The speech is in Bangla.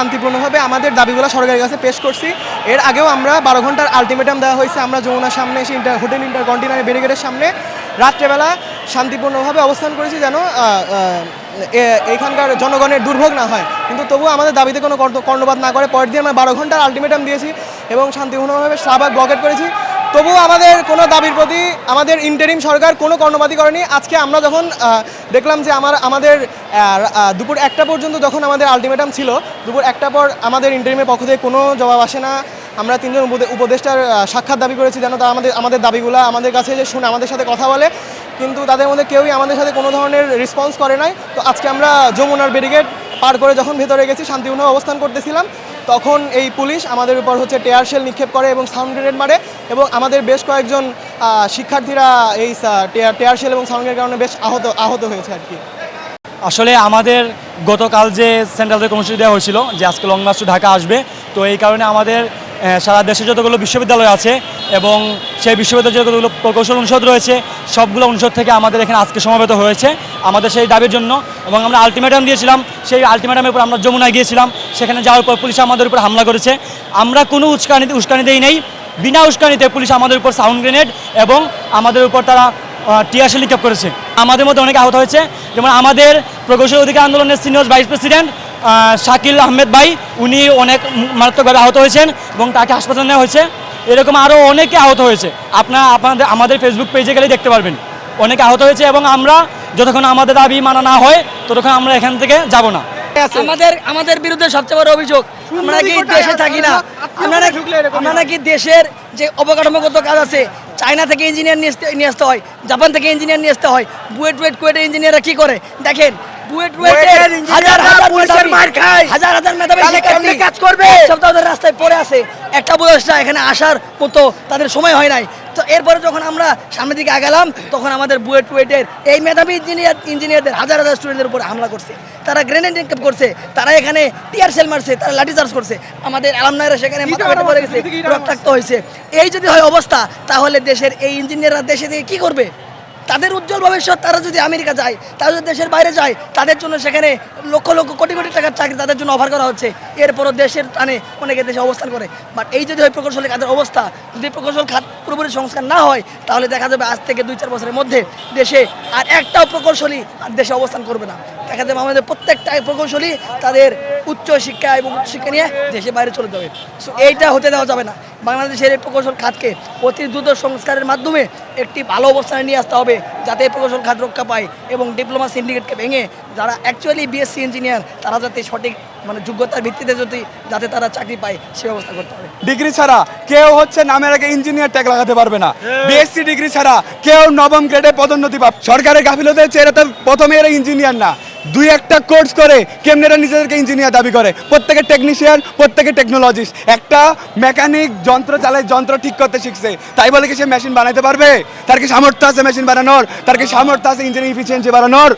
শান্তিপূর্ণভাবে আমাদের দাবিগুলো সরকারের কাছে পেশ করছি। এর আগেও আমরা বারো ঘণ্টার আলটিমেটাম দেওয়া হয়েছে। আমরা যমুনার সামনে এসে ইন্টার হোটেল ইন্টার কন্টিনার ব্যারিকেডের সামনে রাত্রেবেলা শান্তিপূর্ণভাবে অবস্থান করেছি যেন আহ, আহ, এ- এইখানকার জনগণের দুর্ভোগ না হয়। কিন্তু তবুও আমাদের দাবিতে কোনো কর্ণ- কর্ণপাত না করে। পরের দিন আমরা বারো ঘণ্টার আলটিমেটাম দিয়েছি এবং শান্তিপূর্ণভাবে শাহবাগ ব্লকেট করেছি। তবুও আমাদের কোনো দাবির প্রতি আমাদের ইন্টারিম সরকার কোনো কর্ণপাতই করেনি। আজকে আমরা যখন দেখলাম যে আমার, আমাদের দুপুর একটা পর্যন্ত যখন আমাদের আলটিমেটাম ছিল, দুপুর একটা পর আমাদের ইন্টারিমের পক্ষ থেকে কোনো জবাব আসে না। আমরা তিনজন উপদে- উপদেষ্টার সাক্ষাৎ দাবি করেছি যেন তারা আমাদের আমাদের দাবিগুলো আমাদের কাছে যে শুনে আমাদের সাথে কথা বলে। কিন্তু তাদের মধ্যে কেউই আমাদের সাথে কোনো ধরনের রেসপন্স করে নাই। তো আজকে আমরা যমুনার ব্যারিকেড পার করে যখন ভেতরে গেছি, শান্তিপূর্ণ অবস্থান করতেছিলাম। তখন এই পুলিশ আমাদের উপর হচ্ছে টেয়ার শেল নিক্ষেপ করে এবং সাউন্ড গ্রেনেড মারে এবং আমাদের বেশ কয়েকজন শিক্ষার্থীরা এই টেয়ার টেয়ার শেল এবং সাউন্ড গ্রেনেডের কারণে বেশ আহত আহত হয়েছে আর কি। আসলে আমাদের গতকাল যে সেন্ট্রাল কর্মসূচি দেওয়া হয়েছিল যে আজকে লং মার্চ ঢাকা আসবে, তো এই কারণে আমাদের সারা দেশে যতগুলো বিশ্ববিদ্যালয় আছে এবং সেই বিশ্ববিদ্যালয়ে যতগুলো প্রকৌশল অনুষদ রয়েছে, সবগুলো অনুষদ থেকে আমাদের এখানে আজকে সমাবেত হয়েছে। আমাদের সেই দাবির জন্য এবং আমরা আলটিমেটাম দিয়েছিলাম, সেই আলটিমেটামের উপর আমরা যমুনায় গিয়েছিলাম, সেখানে যাওয়ার পর পুলিশ আমাদের উপর হামলা করেছে। আমরা কোনো উস্কানিতে উস্কানিতেই নেই, বিনা উস্কানিতে পুলিশ আমাদের উপর সাউন্ড গ্রেনেড এবং আমাদের উপর তারা টিয়াশে নিক্ষেপ করেছে। আমাদের মধ্যে অনেকে আহত হয়েছে, যেমন আমাদের প্রকৌশল অধিকার আন্দোলনের senior vice president Shakil Ahmed ভাই, উনি অনেক মারাত্মকভাবে আহত হয়েছেন এবং তাকে হাসপাতালে নেওয়া হয়েছে। এরকম আরও অনেকে আহত হয়েছে। আপনার আপনাদের আমাদের ফেসবুক পেজে গেলে দেখতে পারবেন। অনেকে আহত হয়েছে এবং আমরা যতক্ষণ আমাদের দাবি মানা না হয় ততক্ষণ আমরা এখান থেকে যাব না। আমাদের আমাদের বিরুদ্ধে সবচেয়ে বড় অভিযোগ আমরা কি দেশে থাকি না? আমরা নাকি আমরা নাকি দেশের যে অবকাঠামোগত কাজ আছে চায়না থেকে ইঞ্জিনিয়ার নিয়ে আসতে হয় জাপান থেকে ইঞ্জিনিয়ার নিয়ে আসতে হয় বুয়েট বুয়েট কুয়েটের ইঞ্জিনিয়াররা কি করে? দেখেন বুয়েট বুয়েটের বুয়েটের হাজার হাজার পুলিশের মার খায়। হাজার হাজার মেধাবী শিক্ষার্থী। কাজ করবে? সপ্তাহ ধরে রাস্তায় পড়ে আছে। একটা বয়সটা এখানে আসার মতো তাদের সময় হয় নাই। তো এরপরে যখন আমরা সামনের দিকে আগালাম তখন আমাদের বুয়েট বুয়েটের এই মেধাবী ইঞ্জিনিয়ার ইঞ্জিনিয়ারদের হাজার হাজার স্টুডেন্টের উপর হামলা করছে। তারা গ্রেনেড করছে। তারা এখানে টিয়ার সেল মারছে তারা লাঠি চার্জ করছে। আমাদের অ্যালামনাইরা সেখানে মাথা ফেটে পড়ে গেছে রক্তাক্ত হয়েছে। এই যদি হয় অবস্থা তাহলে দেশের এই ইঞ্জিনিয়াররা দেশে থেকে কি করবে? তাদের উজ্জ্বল ভবিষ্যৎ, তারা যদি আমেরিকা যায়, তারা যদি দেশের বাইরে যায়, তাদের জন্য সেখানে লক্ষ লক্ষ কোটি কোটি টাকার চাকরি তাদের জন্য অফার করা হচ্ছে। এরপরও দেশের টানে অনেকে দেশে অবস্থান করে। বাট এই যদি হয় প্রকৌশলী খাতের অবস্থা, যদি প্রকৌশল খাত পুরোপুরি সংস্কার না হয়, তাহলে দেখা যাবে আজ থেকে দুই চার বছরের মধ্যে দেশে আর একটাও প্রকৌশলী আর দেশে অবস্থান করবে না। দেখা যাবে আমাদের প্রত্যেকটা প্রকৌশলী তাদের উচ্চ শিক্ষা এবং উচ্চ শিক্ষা নিয়ে দেশে বাইরে চলে যাবে। সো এইটা হতে দেওয়া যাবে না। বাংলাদেশের এই প্রকৌশল খাতকে অতি দ্রুত সংস্কারের মাধ্যমে একটি ভালো অবস্থানে নিয়ে আসতে হবে যাতে এই প্রকৌশল খাত রক্ষা পায় এবং ডিপ্লোমা সিন্ডিকেটকে ভেঙে যারা অ্যাকচুয়ালি বিএসসি ইঞ্জিনিয়ার তারা যাতে সঠিক মানে যোগ্যতার ভিত্তিতে যদি যাতে তারা চাকরি পায় সে ব্যবস্থা করতে হবে। ডিগ্রি ছাড়া কেউ হচ্ছে নামের আগে ইঞ্জিনিয়ার ট্যাগ লাগাতে পারবে না। বিএসসি ডিগ্রি ছাড়া কেউ নবম গ্রেডে পদোন্নতি পাবে। সরকারের গাফিলতি হচ্ছে এরা তো প্রথমে এরা ইঞ্জিনিয়ার না। দুই একটা কোর্স করে কেমনেরা নিজেদেরকে ইঞ্জিনিয়ার দাবি করে? প্রত্যেকে টেকনিশিয়ান প্রত্যেকে টেকনোলজিস্ট একটা মেকানিক যন্ত্র চালায়, যন্ত্র ঠিক করতে শিখছে। তাই বলে কি সে মেশিন বানাতে পারবে? তার কি সামর্থ্য আছে মেশিন বানানোর? তার কি সামর্থ্য আছে ইঞ্জিনিয়ারিং ইফিসিয়েন্সি বানানোর